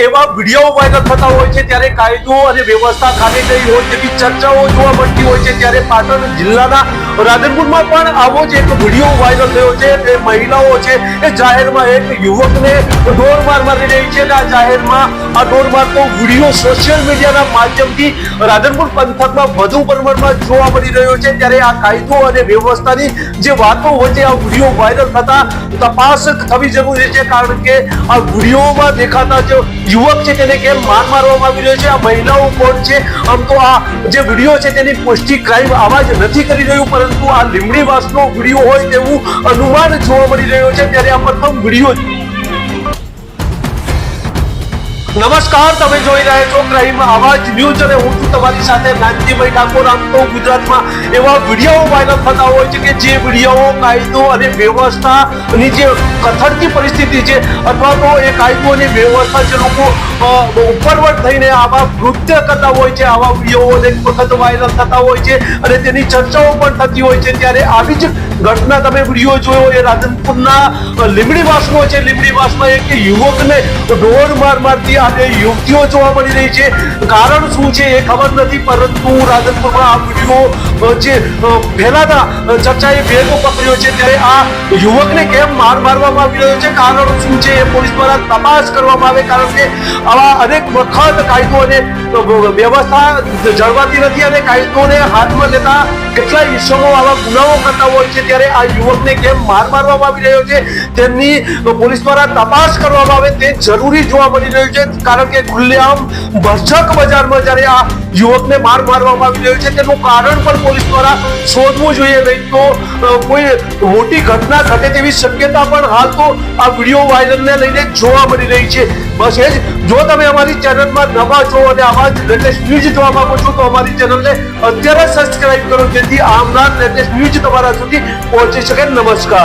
એવા video viral થતા હોય છે ત્યારે કાયદો અને વ્યવસ્થા ખાલી ગઈ હોય તેવી ચર્ચાઓ જોવા મળતી હોય છે ત્યારે પાટણ જિલ્લાના રાધનપુરમાં પણ આવો જ એક વીડિયો વાયરલ થયો છે. એ મહિલાઓ છે, એ જાહેરમાં એક યુવકને ઢોર માર મારી રહી છે આ જાહેરમાં આ ઢોર મારતો વીડિયો સોશિયલ મીડિયાના માધ્યમથી રાધનપુર પંથકમાં વધુ પ્રમાણમાં જોવા મળી રહ્યો છે. ત્યારે આ કાયદો અને વ્યવસ્થાની જે વાતો વચ્ચે આ વીડિયો વાયરલ થતા તપાસ થવી જરૂરી છે, કારણ કે આ વિડીયોમાં દેખાતા જે યુવક છે, તેને કેમ માર મારવામાં આવી રહ્યો છે? આ મહિલાઓ કોણ છે? આમ તો આ જે વીડિયો છે, તેની પુષ્ટિ ક્રાઇમ આવા જ નથી કરી રહ્યું, પરંતુ આ લીમડી વાસનો વીડિયો હોય તેવું અનુમાન જોવા મળી રહ્યો છે. ત્યારે આ પ્રથમ વીડિયો નમસ્કાર, તમે જોઈ રહ્યા છો ક્રાઇમ આવાજ ન્યૂઝ અને હું છું તમારી સાથે નાનજીભાઈ ઠાકોર. આમ તો ગુજરાતમાં એવા વીડિયો વાયરલ થતા હોય છે કે જે વીડિયો કાયદો અને વ્યવસ્થાની જે કથળતી પરિસ્થિતિ છે અથવા તો એ કાયદો અને વ્યવસ્થા જે લોકો ઉપરવટ થઈને આવા કૃત્ય કરતા હોય છે, આવા વીડિયો અનેક વખત વાયરલ થતા હોય છે અને તેની ચર્ચાઓ પણ થતી હોય છે, ત્યારે આવી જ ઘટના તમે વીડિયો જોયો એ રાધનપુરના લીમડી લીમડીવાસનો છે. લીમડી વાસમાં એક યુવકને ઢોર માર મારતી અને યુવતીઓ જોવા મળી રહી છે. કારણ શું છે એ ખબર નથી, પરંતુ રાધનપુરમાં આ વીડિયો જે ફેલાતા ચર્ચાએ વેગ પકડ્યો છે, ત્યારે આ યુવકને કેમ માર મારવામાં આવી રહ્યો છે? કારણ શું છે? એ પોલીસ દ્વારા તપાસ કરવામાં આવે, કારણ કે આવા અનેક વખત કાયદો અને વ્યવસ્થા જળવાતી નથી અને કાયદોને હાથમાં લેતા કેટલાય ઇસમો આવા ગુનાઓ કરતા હોય છે, ત્યારે આ યુવકને કેમ માર મારવામાં આવી રહ્યો છે? તેમની પોલીસ દ્વારા તપાસ કરવામાં આવે, તે જરૂરી જોવા મળી રહ્યું છે, કારણ કે ખુલ્લેઆમ ભરચક બજારમાં જ્યારે આ યુવકને માર મારવામાં આવી રહ્યો છે. તેનું કારણ પણ પોલીસ દ્વારા શોધવું જોઈએ. નહીં તો કોઈ મોટી ઘટના ઘટે તેવી શક્યતા પણ હાલ તો આ વીડિયો વાયરલને લઈને જોવા મળી રહી છે. બસ એ જ, જો તમે અમારી ચેનલમાં નવા છો અને આવા જ લેટેસ્ટ ન્યૂઝ જોવા માંગો છો, તો અમારી ચેનલને અત્યારે સબસ્ક્રાઇબ કરો, જેથી આવનાર લેટેસ્ટ ન્યૂઝ તમારા સુધી પહોંચી શકે. નમસ્કાર.